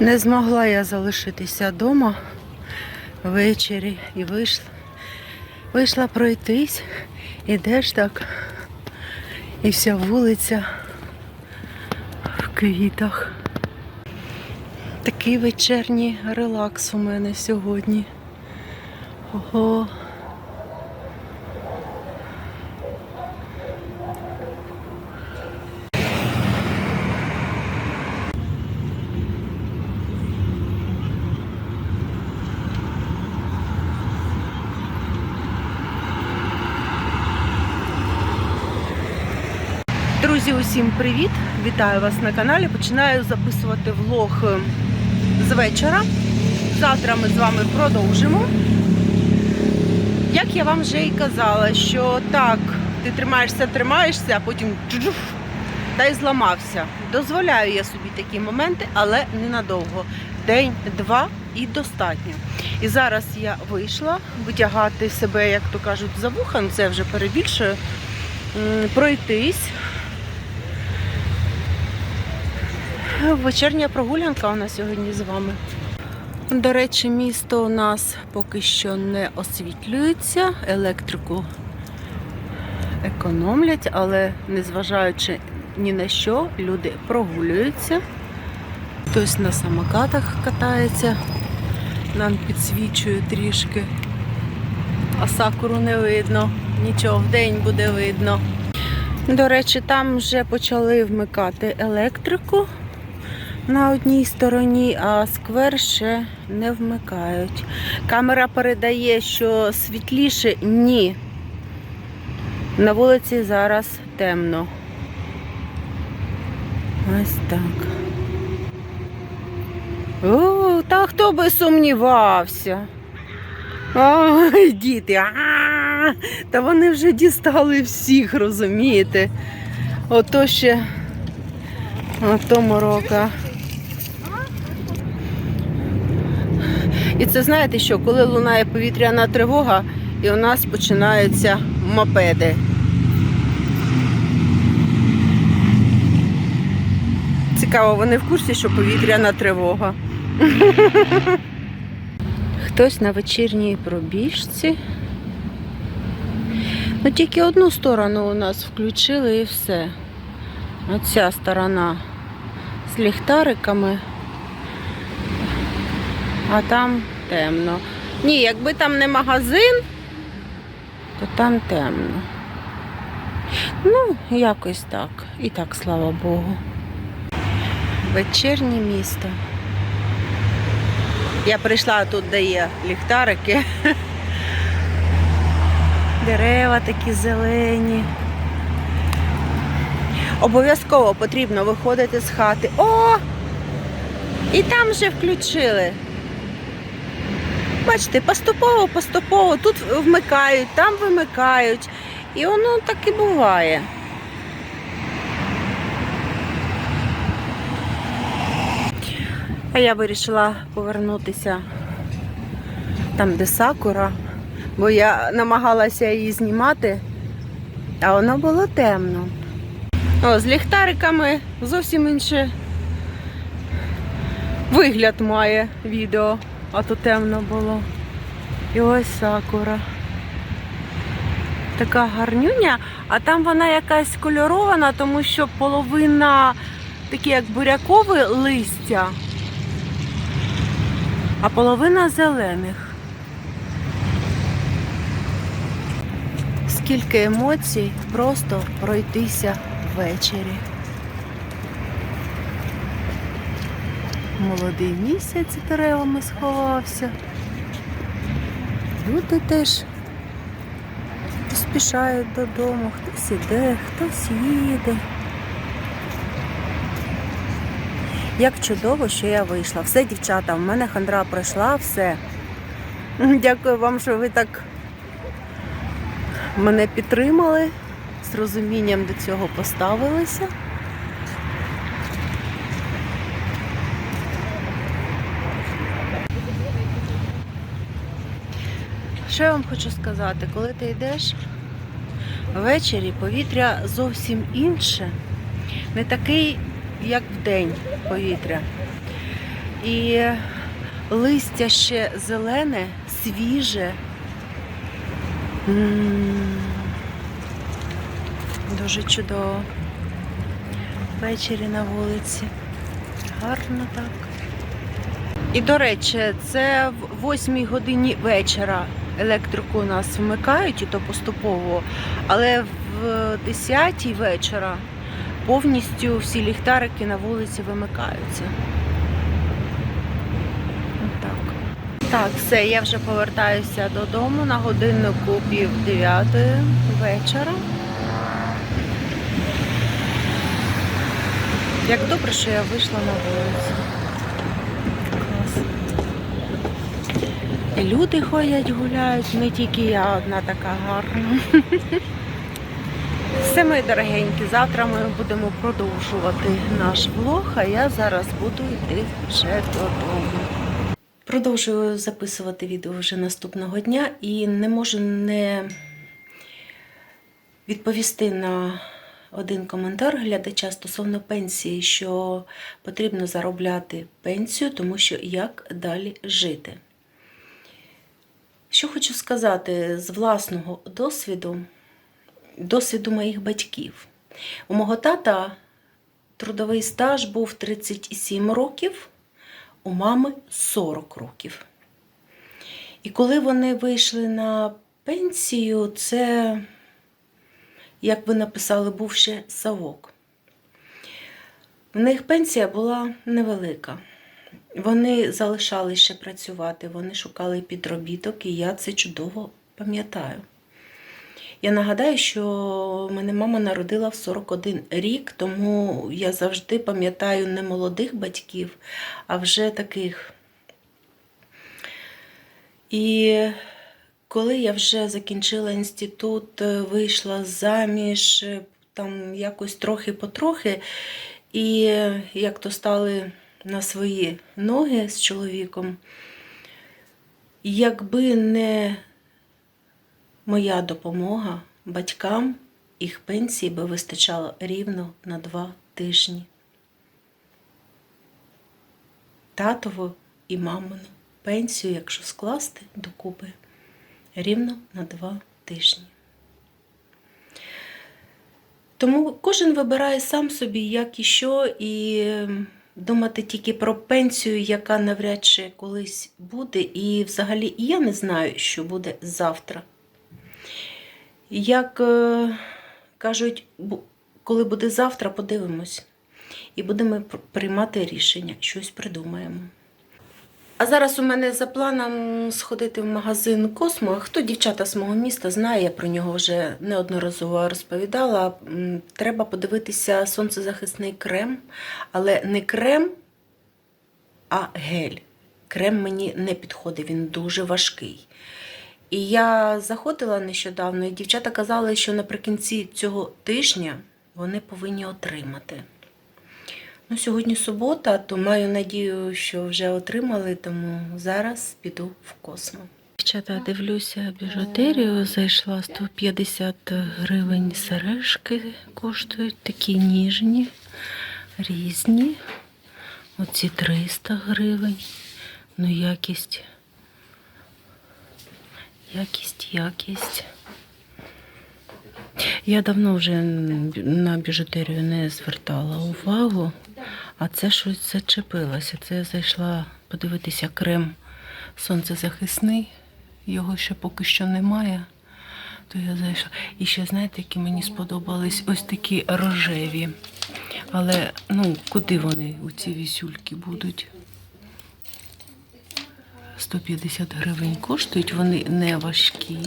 Не змогла я залишитися вдома ввечері і вийшла. Вийшла пройтись, ідеш так, і вся вулиця в квітах. Такий вечірній релакс у мене сьогодні. Ого. Усім привіт! Вітаю вас на каналі. Починаю записувати влог е, з вечора. Завтра ми з вами продовжимо. Як я вам вже і казала, що так, ти тримаєшся, тримаєшся, а потім та й зламався. Дозволяю я собі такі моменти, але ненадовго. День-два і достатньо. І зараз я вийшла витягати себе, як то кажуть, за вуха, ну це вже перебільшую, пройтись. Вечірня прогулянка у нас сьогодні з вами. До речі, місто у нас поки що не освітлюється, електрику економлять, але незважаючи ні на що, люди прогулюються. Хтось на самокатах катається, нам підсвічує трішки, а сакуру не видно, нічого, вдень буде видно. До речі, там вже почали вмикати електрику на одній стороні, а сквер ще не вмикають. Камера передає, що світліше ні. На вулиці зараз темно. Ось так. О, та хто би сумнівався? Ой, діти, а-а! та вони вже дістали всіх, розумієте? Ото ще ото морока. І це знаєте що, коли лунає повітряна тривога, і у нас починаються мопеди. Цікаво, вони в курсі, що повітряна тривога. Хтось на вечірній пробіжці. Ну тільки одну сторону у нас включили і все. Оця сторона з ліхтариками а там темно. Ні, якби там не магазин, то там темно. Ну, якось так. І так, слава Богу. Вечірнє місто. Я прийшла тут, де є ліхтарики. Дерева такі зелені. Обов'язково потрібно виходити з хати. О! І там вже включили. Бачите, поступово, поступово тут вмикають, там вимикають. І воно так і буває. А я вирішила повернутися там, де сакура, бо я намагалася її знімати, а воно було темно. О, з ліхтариками зовсім інший вигляд має відео а то темно було. І ось сакура. Така гарнюня, а там вона якась кольорована, тому що половина таке як бурякове листя, а половина зелених. Скільки емоцій просто пройтися ввечері. Молодий місяць деревами сховався. Люди теж поспішають додому, хтось іде, хтось їде. Як чудово, що я вийшла. Все, дівчата, в мене хандра пройшла, все. Дякую вам, що ви так мене підтримали, з розумінням до цього поставилися. Я вам хочу сказати, коли ти йдеш Ввечері повітря зовсім інше, не такий, як вдень повітря. І листя ще зелене, свіже. Дуже чудово. Ввечері на вулиці. Гарно так. І до речі, це в 8 годині вечора електрику у нас вмикають, і то поступово, але в 10-й вечора повністю всі ліхтарики на вулиці вимикаються. Отак. Так, все, я вже повертаюся додому на годиннику пів дев'ятої вечора. Як добре, що я вийшла на вулицю. Люди ходять, гуляють, не тільки я одна така гарна. Все, мої дорогенькі, завтра ми будемо продовжувати наш влог, а я зараз буду йти вже додому. Продовжую записувати відео вже наступного дня і не можу не відповісти на один коментар глядача стосовно пенсії, що потрібно заробляти пенсію, тому що як далі жити. Що хочу сказати з власного досвіду, досвіду моїх батьків. У мого тата трудовий стаж був 37 років, у мами 40 років. І коли вони вийшли на пенсію, це, як ви написали, був ще савок. В них пенсія була невелика. Вони залишали ще працювати, вони шукали підробіток, і я це чудово пам'ятаю. Я нагадаю, що мене мама народила в 41 рік, тому я завжди пам'ятаю не молодих батьків, а вже таких. І коли я вже закінчила інститут, е, вийшла заміж, е, там якось трохи-потрохи, і як то стали на свої ноги з чоловіком, якби не моя допомога батькам, їх пенсії би вистачало рівно на два тижні. Татову і мамину пенсію, якщо скласти докупи, рівно на два тижні. Тому кожен вибирає сам собі, як і що, і думати тільки про пенсію, яка навряд чи колись буде. І взагалі я не знаю, що буде завтра. Як е, кажуть, коли буде завтра, подивимось. І будемо приймати рішення, щось придумаємо. А зараз у мене за планом сходити в магазин Космо. Хто дівчата з мого міста знає, я про нього вже неодноразово розповідала. Треба подивитися сонцезахисний крем, але не крем, а гель. Крем мені не підходить, він дуже важкий. І я заходила нещодавно, і дівчата казали, що наприкінці цього тижня вони повинні отримати. Ну, сьогодні субота, то маю надію, що вже отримали, тому зараз піду в космо. Дівчата, дивлюся біжутерію, зайшла 150 гривень сережки коштують, такі ніжні, різні. Оці 300 гривень. Ну, якість. Якість, якість. Я давно вже на біжутерію не звертала увагу, а це щось зачепилося. Це я зайшла подивитися крем сонцезахисний. Його ще поки що немає. То я зайшла. І ще, знаєте, які мені сподобались ось такі рожеві. Але ну, куди вони у ці вісюльки будуть? 150 гривень коштують, вони не важкі.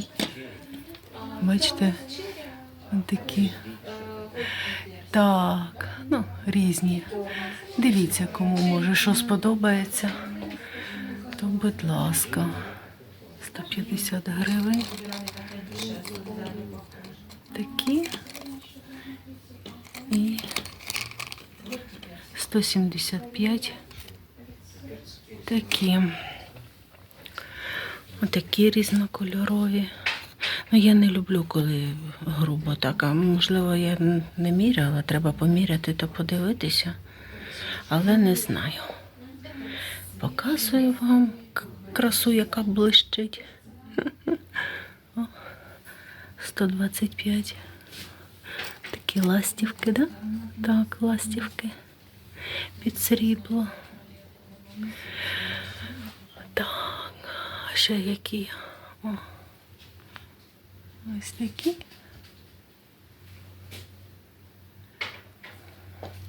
Бачите, такі. Так, ну, різні. Дивіться, кому може що сподобається. То, будь ласка, 150 гривень. Такі. І 175. Такі. Отакі різнокольорові. Я не люблю, коли грубо так. А можливо, я не міряла, треба поміряти то подивитися. Але не знаю. Показую вам красу, яка блищить. О, 125. Такі ластівки, да? Так, ластівки. Під срібло. Так, ще які. О. Ось такі.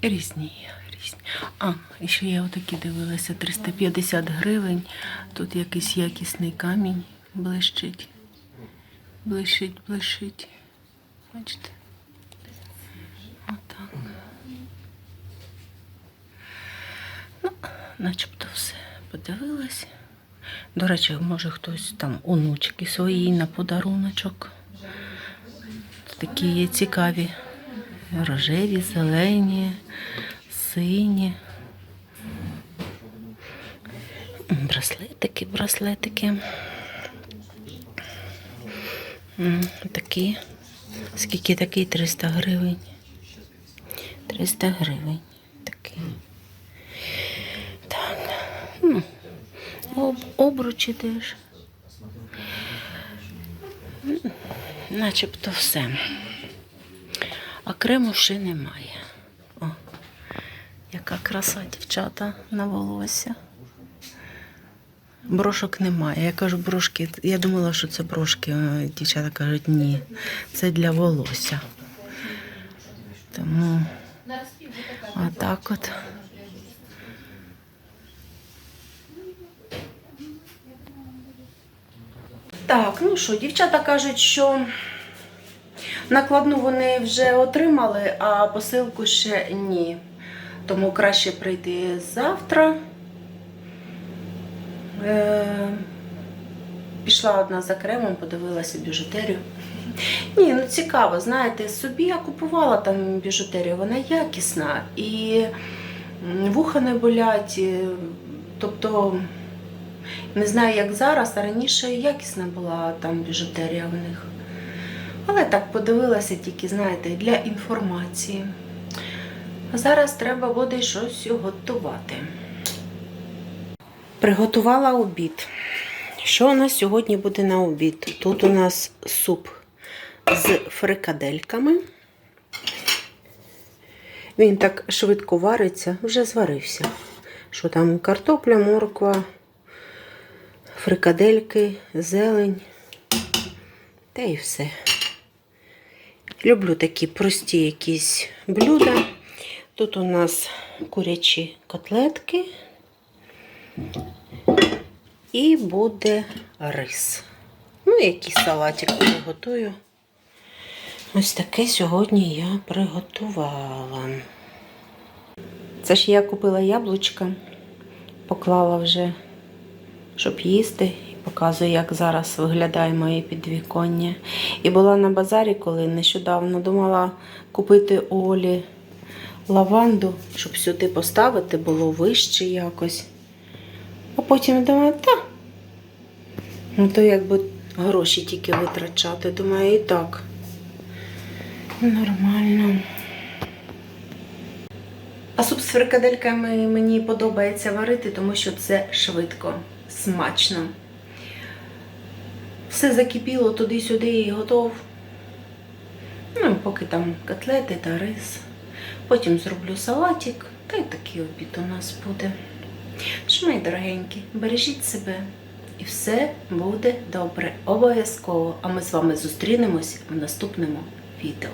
Різні, різні. А, і ще я отакі дивилася, 350 гривень. Тут якийсь якісний камінь блищить. Блищить, блищить. Бачите? Отак. Ну, начебто все подивилась. До речі, може хтось там онучки свої на подаруночок. Такі є цікаві. Рожеві, зелені, сині. Браслетики, браслетики. Такі. Скільки такий? 300 гривень. 300 гривень. Такий. Так. Ну, об, обручі теж. Начебто все. А крему ще немає. О, яка краса, дівчата, на волосся. Брошок немає. Я кажу, брошки. Я думала, що це брошки. Дівчата кажуть, ні, це для волосся. Тому отак от. Так, ну що, дівчата кажуть, що накладну вони вже отримали, а посилку ще ні. Тому краще прийти завтра. Е, пішла одна за кремом, подивилася біжутерію. Ні, ну цікаво, знаєте, собі я купувала там біжутерію, вона якісна і вуха не болять. Тобто, не знаю, як зараз, а раніше якісна була там біжутерія в них. Але так подивилася тільки, знаєте, для інформації. Зараз треба буде щось готувати. Приготувала обід. Що у нас сьогодні буде на обід? Тут у нас суп з фрикадельками. Він так швидко вариться, вже зварився. Що там картопля, морква, фрикадельки, зелень. Та і все. Люблю такі прості якісь блюда. Тут у нас курячі котлетки і буде рис. Ну, якийсь салатик приготую. Ось таке сьогодні я приготувала. Це ж я купила яблучка, поклала вже, щоб їсти. Показую, як зараз виглядає моє підвіконня. І була на базарі, коли нещодавно думала купити Олі лаванду, щоб сюди поставити, було вище якось. А потім думаю, та. Ну то якби гроші тільки витрачати. Думаю, і так. Нормально. А суп з фрикадельками мені подобається варити, тому що це швидко, смачно. Все закипіло туди-сюди і готов. Ну, поки там котлети та рис. Потім зроблю салатик, та й такий обід у нас буде. Що, мої дорогенькі, бережіть себе. І все буде добре. Обов'язково. А ми з вами зустрінемось в наступному відео.